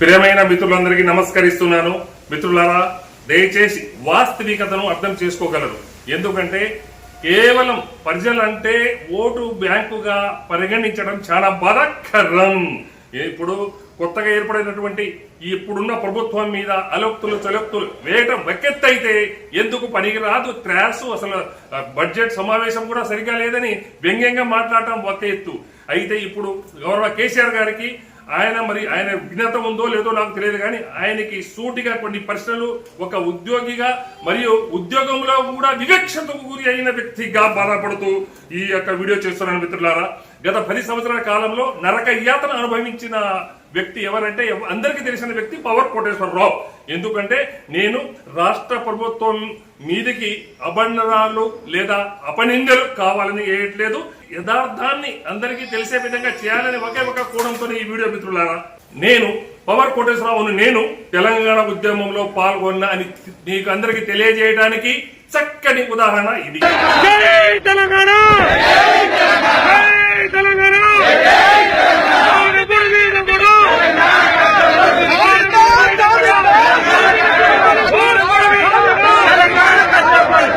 ప్రియమైన మిత్రులందరికీ నమస్కరిస్తున్నాను. మిత్రులారా దయచేసి వాస్తవికతను అర్థం చేసుకోగలరు. ఎందుకంటే కేవలం ప్రజలంటే ఓటు బ్యాంకుగా పరిగణించడం చాలా బాధాకరం. ఇప్పుడు కొత్తగా ఏర్పడినటువంటి ఇప్పుడున్న ప్రభుత్వం మీద అలోక్తులు చలోక్తులు వేయటం వెక్కెత్తైతే ఎందుకు పనికిరాదు? త్రాసు అసలు బడ్జెట్ సమావేశం కూడా సరిగా లేదని వ్యంగ్యంగా మాట్లాడటం ఒక ఎత్తు. అయితే ఇప్పుడు గౌరవ కేసీఆర్ గారికి ఆయన మరి ఆయన విఘ్నత ఉందో లేదో నాకు తెలియదు కానీ ఆయనకి సూటిగా కొన్ని ప్రశ్నలు ఒక ఉద్యోగిగా మరియు ఉద్యోగంలో కూడా వివక్షతకు గురి అయిన వ్యక్తిగా బాధపడుతూ ఈ యొక్క వీడియో చేస్తున్నాను మిత్రులారా. గత పది సంవత్సరాల కాలంలో నరక యాతన అనుభవించిన వ్యక్తి ఎవరంటే అందరికీ తెలిసిన వ్యక్తి పవర్ కోటేశ్వరరావు ఎందుకంటే నేను రాష్ట్ర ప్రభుత్వం మీదికి అబండరాలు లేదా అపనిందలు కావాలని వేయట్లేదు యథార్థాన్ని అందరికీ తెలిసే విధంగా చేయాలని ఒకే ఒక కోణంతో ఈ వీడియో మిత్రులారా. నేను పవర్ కోటేశ్వరరావును నేను తెలంగాణ ఉద్యమంలో పాల్గొన్న అని మీకు అందరికీ తెలియజేయడానికి చక్కని ఉదాహరణ ఇది. తెలంగాణ! తెలంగాణ ఆనపడి మీద కూడా. ఆనపడి మీద కూడా.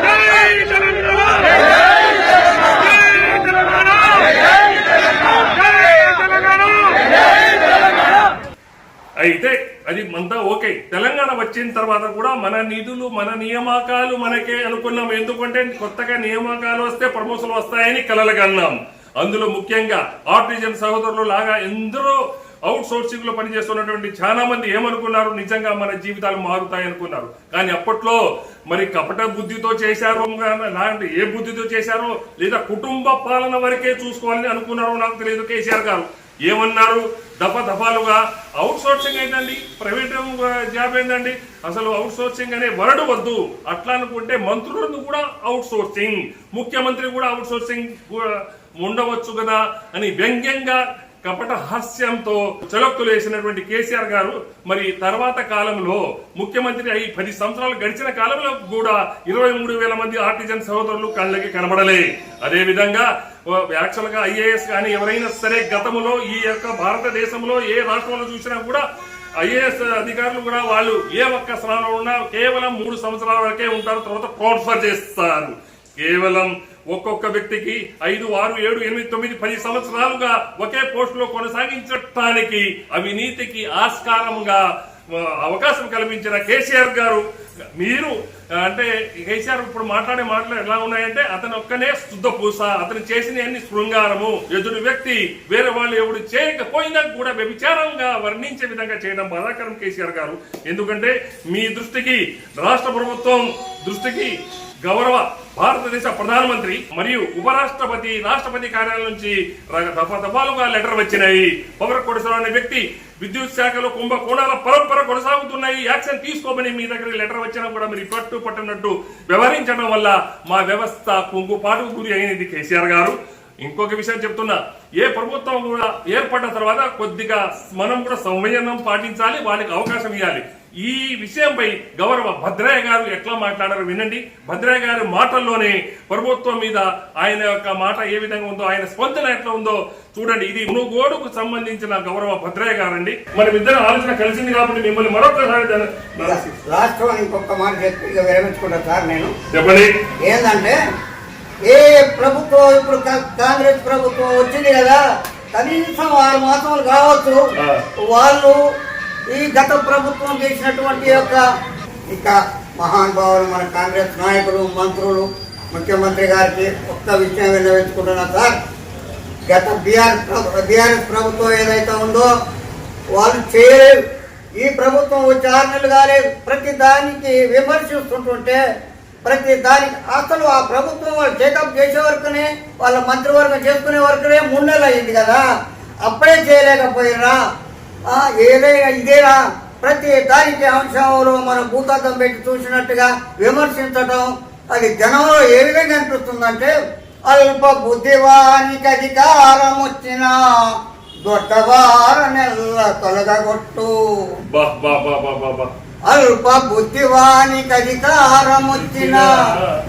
జై తెలంగాణ. జై తెలంగాణ. జై తెలంగాణ. అయితే అది అంతా ఓకే. తెలంగాణ వచ్చిన తర్వాత కూడా మన నిధులు మన నియామకాలు మనకే అనుకున్నాం. ఎందుకంటే కొత్తగా నియామకాలు వస్తే ప్రమోషన్లు వస్తాయని కలలుగన్నాం అందులో ముఖ్యంగా ఆర్టిజన్ సహోదరులు లాగా ఎందరో అవుట్ సోర్సింగ్లో పనిచేస్తున్నటువంటి చాలా మంది ఏమనుకున్నారు? నిజంగా మన జీవితాలు మారుతాయి అనుకున్నారు. కానీ అప్పట్లో మరి కపట బుద్ధితో చేశారో లాంటి ఏ బుద్ధితో చేశారో లేదా కుటుంబ పాలన వరకే చూసుకోవాలని అనుకున్నారో నాకు తెలియదు కేసీఆర్ గారు. ఏమన్నారు? దఫ దఫాలుగా అవుట్ సోర్సింగ్ ఏంటండి ప్రైవేట్ జాబ్ ఏంటండి అసలు అవుట్ సోర్సింగ్ అనే వర్డ్ వద్దు. అట్లా అనుకుంటే మంత్రులను కూడా అవుట్ సోర్సింగ్ ముఖ్యమంత్రి కూడా అవుట్ సోర్సింగ్ ఉండవచ్చు కదా అని వ్యంగ్యంగా కపట హాస్యంతో చలక్తులు వేసినటువంటి కేసీఆర్ గారు మరి తర్వాత కాలంలో ముఖ్యమంత్రి అయి పది సంవత్సరాలు గడిచిన కాలంలో కూడా ఇరవై మూడు వేల మంది ఆర్టిజన్ సహోదరులు కళ్ళకి కనబడలే. అదే విధంగా యాక్చువల్గా ఐఏఎస్ కానీ ఎవరైనా సరే గతంలో ఈ యొక్క భారతదేశంలో ఏ రాష్ట్రంలో చూసినా కూడా ఐఏఎస్ అధికారులు కూడా వాళ్ళు ఏ ఒక్క స్థానంలో ఉన్నా కేవలం మూడు సంవత్సరాల వరకే ఉంటారు తర్వాత ట్రాన్స్ఫర్ చేస్తారు. కేవలం ఒక్కొక్క వ్యక్తికి ఐదు ఆరు ఏడు ఎనిమిది తొమ్మిది పది సంవత్సరాలుగా ఒకే పోస్టులో కొనసాగించటానికి అవినీతికి ఆస్కారంగా అవకాశం కల్పించిన కేసీఆర్ గారు మీరు అంటే కేసీఆర్ ఇప్పుడు మాట్లాడే మాటలు ఎలా ఉన్నాయంటే అతను ఒక్కనే శుద్ధ పూస అతను చేసిన అన్ని శృంగారము ఎదుటి వ్యక్తి వేరే వాళ్ళు ఎవడు చేయకపోయినా కూడా వ్యభిచారంగా వర్ణించే విధంగా చేయడం బాధాకరం కేసీఆర్ గారు. ఎందుకంటే మీ దృష్టికి రాష్ట్ర ప్రభుత్వం దృష్టికి గౌరవ భారతదేశ ప్రధానమంత్రి మరియు ఉపరాష్ట్రపతి రాష్ట్రపతి కార్యాలయం నుంచి దఫా దఫాలుగా లెటర్ వచ్చినాయి. పవర్ కోటేశ్వరరావు అనే వ్యక్తి విద్యుత్ శాఖలో కుంభకోణాల పరంపర కొనసాగుతున్నాయి. యాక్షన్ తీసుకోమని మీ దగ్గర లెటర్ వచ్చినా కూడా మీరు పట్టు పట్టినట్టు వ్యవహరించడం వల్ల మా వ్యవస్థ కుంగుపాటుకు గురి అయినది కేసీఆర్ గారు. ఇంకొక విషయం చెప్తున్నా. ఏ ప్రభుత్వం కూడా ఏర్పడిన తర్వాత కొద్దిగా మనం కూడా సంయమనం పాటించాలి వాళ్ళకి అవకాశం ఇవ్వాలి. ఈ విషయంపై గౌరవ భద్రయ్య గారు ఎట్లా మాట్లాడారో వినండి. భద్రయ్య గారి మాటల్లోనే ప్రభుత్వం మీద ఆయన యొక్క మాట ఏ విధంగా ఉందో ఆయన స్పందన ఎట్లా ఉందో చూడండి. ఇది మునుగోడుకు సంబంధించిన గౌరవ భద్రయ్య గారండి. మనం ఇద్దరం ఆలోచన కలిసింది కాబట్టి మిమ్మల్ని మరొకసారి రాష్ట్రం ఇంకొక మాట విరమించుకుంటా సార్ నేను. చెప్పండి. ఏంటంటే ఏ ప్రభుత్వం ఇప్పుడు కాంగ్రెస్ ప్రభుత్వం వచ్చింది కదా కనీసం ఆరు మాసాలు కావచ్చు. వాళ్ళు ఈ గత ప్రభుత్వం చేసినటువంటి యొక్క ఇక మహానుభావులు మన కాంగ్రెస్ నాయకులు మంత్రులు ముఖ్యమంత్రి గారికి ఒక్క విషయం విన్నవించుకుంటున్నా సార్. గత బీఆర్ బీఆర్ఎస్ ప్రభుత్వం ఏదైతే ఉందో వాళ్ళు చేయలేదు. ఈ ప్రభుత్వం వచ్చి ఆరు నెలలు కాలేదు. ప్రతి దానికి విమర్శిస్తుంటుంటే ప్రతి దానికి అసలు ఆ ప్రభుత్వం వాళ్ళు చేకప్ చేసే వరకునే వాళ్ళ మంత్రివర్గం చేసుకునే వరకునే మూడు నెలలు అయింది కదా. అప్పుడే చేయలేకపోయినా ఏదైనా ఇదేనా ప్రతి దానికి అంశంలో మనం భూతద్దం పెట్టి చూసినట్టుగా విమర్శించటం అది జనంలో ఏ విధంగా అనిపిస్తుందంటే అల్ప బుద్ధివానికి అధికారం వచ్చిన దొడ్డవార నెల్ల తొలగగొట్టు బా బా బా బా బా. అల్ప బుద్ధివానికి అధికారం వచ్చిన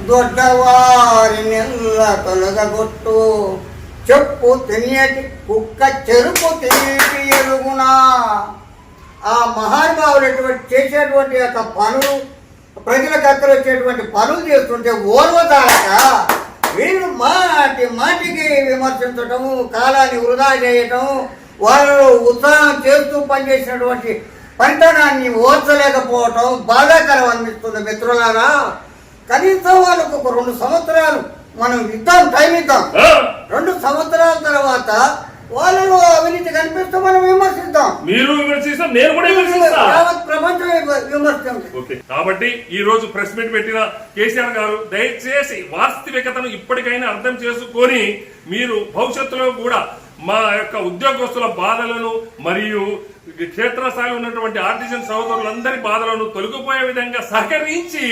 దొడ్డవారి నెల్ల తొలగగొట్టు. చెప్పు తినేటి కుక్క చెరుపు తినేటి ఎరుగునా. ఆ మహానుభావులటువంటి చేసేటువంటి యొక్క పనులు ప్రజలకు అక్కడ వచ్చేటువంటి పనులు చేస్తుంటే ఓర్వదాక వీళ్ళు మాటి మాటికి విమర్శించటము కాలాన్ని వృధా చేయటం వాళ్ళు ఉత్సాహం చేస్తూ పనిచేసినటువంటి పంటనాన్ని ఓర్చలేకపోవటం బాధాకరం అనిపిస్తుంది మిత్రులారా. కనీసం వాళ్ళకు ఒక రెండు సంవత్సరాలు మనం ఇద్దాం టైం ఇద్దాం? రెండు సంవత్సరాల తర్వాత వాళ్ళలో అవినీతి కనిపిస్తే మనం విమర్శిద్దాం. మీరు విమర్శిస్తాం నేను కూడా విమర్శిస్తా. యావత్ ప్రపంచం విమర్శించాం ఓకే. కాబట్టి ఈ రోజు ప్రెస్ మీట్ పెట్టిన కేసీఆర్ గారు దయచేసి వాస్తవికతను ఇప్పటికైనా అర్థం చేసుకొని మీరు భవిష్యత్తులో కూడా మా యొక్క ఉద్యోగస్తుల బాధలను మరియు క్షేత్రస్థాయిలో ఉన్నటువంటి ఆర్టిజన్ సహోదరులందరి బాధలను తొలగిపోయే విధంగా సహకరించి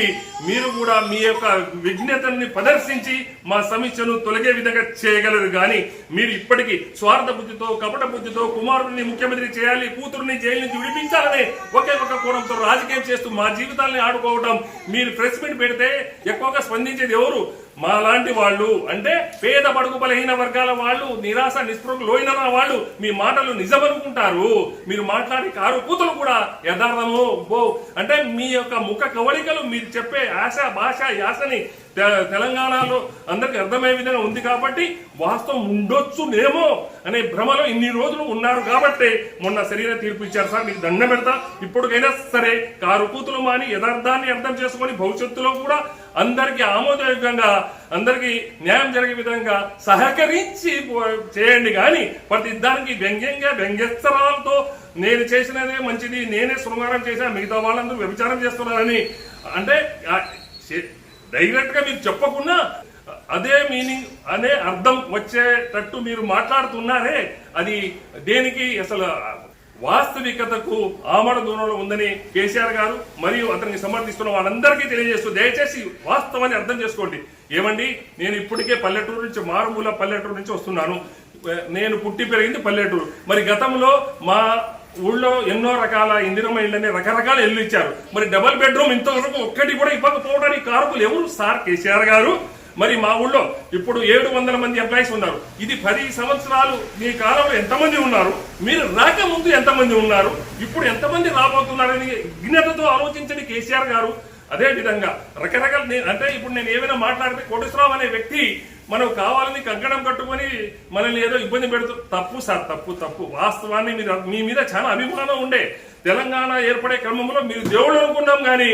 మీరు కూడా మీ యొక్క విజ్ఞతని ప్రదర్శించి మా సమీక్షను తొలగే విధంగా చేయగలరు. కానీ మీరు ఇప్పటికీ స్వార్థ బుద్ధితో కపట బుద్ధితో కుమారుడిని ముఖ్యమంత్రి చేయాలి కూతురుని జైలు నుంచి విడిపించాలనే ఒకే ఒక కోణంతో రాజకీయం చేస్తూ మా జీవితాల్ని ఆడుకోవడం మీరు ప్రెస్ మీట్ పెడితే ఎక్కువగా స్పందించేది ఎవరు? మా లాంటి వాళ్ళు. అంటే పేద బడుగు బలహీన వర్గాల వాళ్ళు నిరాశ నిస్పృహకు లోయిన వాళ్ళు మీ మాటలు నిజమనుకుంటారు. మీరు మాట్లాడే కారు కూతులు కూడా యథార్థము బో అంటే మీ యొక్క ముఖ కవళికలు మీరు చెప్పే ఆశ భాష యాసని తెలంగాణలో అందరికి అర్థమయ్యే విధంగా ఉంది కాబట్టి వాస్తవం ఉండొచ్చునేమో అనే భ్రమలో ఇన్ని రోజులు ఉన్నారు కాబట్టి మొన్న శరీర తీర్పు ఇచ్చారు సార్ మీకు దండం పెడతా. ఇప్పటికైనా సరే కారు కూతులు మాని యథార్థాన్ని అర్థం చేసుకొని భవిష్యత్తులో కూడా అందరికీ ఆమోదయోగ్యంగా అందరికీ న్యాయం జరిగే విధంగా సహకరించి చేయండి. కానీ ప్రతి దానికి వ్యంగ్యంగా వ్యంగ్యస్త్రాలతో నేను చేసినదే మంచిది నేనే శృంగారం చేశా మిగతా వాళ్ళందరూ వ్యభిచారం చేస్తున్నారని. అంటే డైరెక్ట్గా మీరు చెప్పకుండా అదే మీనింగ్ అనే అర్థం వచ్చేటట్టు మీరు మాట్లాడుతున్నారే అది దేనికి అసలు వాస్తవికతకు ఆమడ దూరంలో ఉందని కేసీఆర్ గారు మరియు అతనికి సమర్థిస్తున్న వాళ్ళందరికీ తెలియజేస్తూ దయచేసి వాస్తవాన్ని అర్థం చేసుకోండి. ఏమండి? నేను ఇప్పటికే పల్లెటూరు నుంచి మారుమూల పల్లెటూరు నుంచి వస్తున్నాను. నేను పుట్టి పెరిగింది పల్లెటూరు. మరి గతంలో మా ఊళ్ళో ఎన్నో రకాల ఇందిరమ్మ ఇళ్ళని రకరకాల ఇల్లు ఇచ్చారు. మరి డబుల్ బెడ్రూమ్ ఇంతవరకు ఒక్కటి కూడా ఇవ్వకపోవడానికి కారకులు ఎవరు? సార్ కేసీఆర్ గారు. మరి మా ఊళ్ళో ఇప్పుడు ఏడు వందల మంది ఎంప్లాయీస్ ఉన్నారు. ఇది పది సంవత్సరాలు మీ కాలంలో ఎంతమంది ఉన్నారు? మీరు రాకముందు ఎంతమంది ఉన్నారు? ఇప్పుడు ఎంతమంది రాబోతున్నారని జ్ఞతతో ఆలోచించండి కేసీఆర్ గారు. అదే విధంగా రకరకాల అంటే ఇప్పుడు నేను ఏమైనా మాట్లాడితే కోటేశ్వరరావు అనే వ్యక్తి మనం కావాలని కంకణం కట్టుకొని మనల్ని ఏదో ఇబ్బంది పెడుతూ తప్పు సార్ తప్పు తప్పు. వాస్తవాన్ని మీరు మీ మీద చాలా అభిమానం ఉండే. తెలంగాణ ఏర్పడే క్రమంలో మీరు దేవుడు అనుకున్నాం కానీ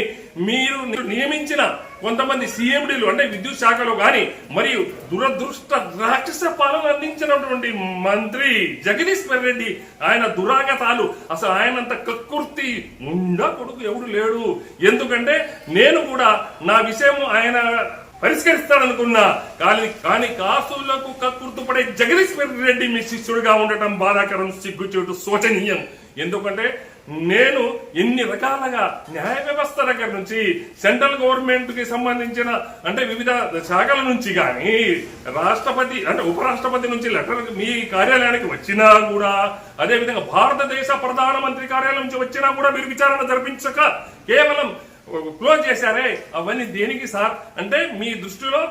మీరు నియమించిన కొంతమంది సీఎండీలు అంటే విద్యుత్ శాఖలో కానీ మరియు దురదృష్ట రాక్షస పాలన అందించినటువంటి మంత్రి జగదీశ్వర్ రెడ్డి ఆయన దురాగతాలు. అసలు ఆయనంత కక్కుర్తి ఉండా కొడుకు ఎవడు లేడు. ఎందుకంటే నేను కూడా నా విషయం ఆయన పరిష్కరిస్తాడనుకున్నా కానీ కానీ కాసులకు కక్కుర్తుపడే జగదీశ్వర్ రెడ్డి మీ శిష్యుడిగా ఉండటం బాధాకరం సిగ్గుచేటు శోచనీయం. ఎందుకంటే నేను ఎన్ని రకాలుగా న్యాయ వ్యవస్థ దగ్గర నుంచి సెంట్రల్ గవర్నమెంట్కి సంబంధించిన అంటే వివిధ శాఖల నుంచి కానీ రాష్ట్రపతి అంటే ఉపరాష్ట్రపతి నుంచి లెటర్ మీ కార్యాలయానికి వచ్చినా కూడా అదేవిధంగా భారతదేశ ప్రధానమంత్రి కార్యాలయం నుంచి వచ్చినా కూడా మీరు విచారణ జరిపించక కేవలం క్లోజ్ చేశారే అవన్నీ దేనికి సార్? అంటే మీ దృష్టిలో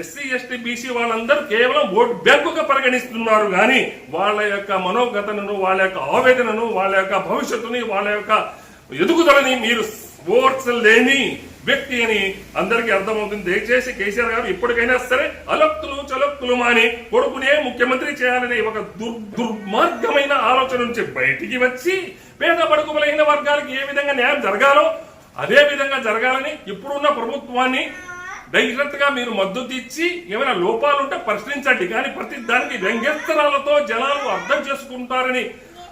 ఎస్సీ ఎస్టీ బీసీ వాళ్ళందరూ కేవలం ఓటు బ్యాంకుగా పరిగణిస్తున్నారు. కానీ వాళ్ళ యొక్క మనోగతను వాళ్ళ యొక్క ఆవేదనను వాళ్ళ యొక్క భవిష్యత్తుని వాళ్ళ యొక్క ఎదుగుదలని మీరు లేని వ్యక్తి అని అందరికీ అర్థమవుతుంది. దయచేసి కేసీఆర్ గారు ఇప్పటికైనా సరే అలక్తులు చలక్తులు మాని కొడుకునే ముఖ్యమంత్రి చేయాలనే ఒక దుర్ దుర్మార్గమైన ఆలోచన నుంచి బయటికి వచ్చి పేద పడుకుబలైన వర్గాలకు ఏ విధంగా న్యాయం జరగాలో అదే విధంగా జరగాలని ఇప్పుడున్న ప్రభుత్వాన్ని డైరెక్ట్ మీరు మద్దతు ఇచ్చి ఏమైనా లోపాలు ఉంటే ప్రశ్నించండి కానీ ప్రతి దానికి వ్యంగ్యస్త్రాలతో జనాలు అర్థం చేసుకుంటారని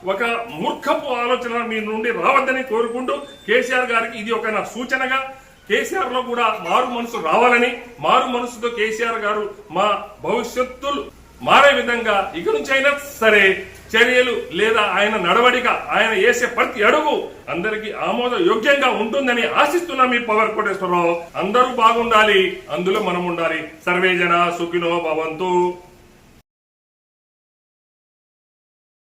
ఒక మూర్ఖపు ఆలోచన మీ నుండి రావద్దని కోరుకుంటూ కేసీఆర్ గారికి ఇది ఒక నా సూచనగా కేసీఆర్లో కూడా మారు మనసు రావాలని మారు మనసుతో కేసీఆర్ గారు మా భవిష్యత్తులు మారే విధంగా ఇక నుంచి అయినా సరే చర్యలు లేదా ఆయన నడవడిక ఆయన వేసే ప్రతి అడుగు అందరికి ఆమోద యోగ్యంగా ఉంటుందని ఆశిస్తున్నాం మీ పవర్ కోటేశ్వరరావు. అందరూ బాగుండాలి అందులో మనం ఉండాలి సర్వేజన సుఖినో భవంతు.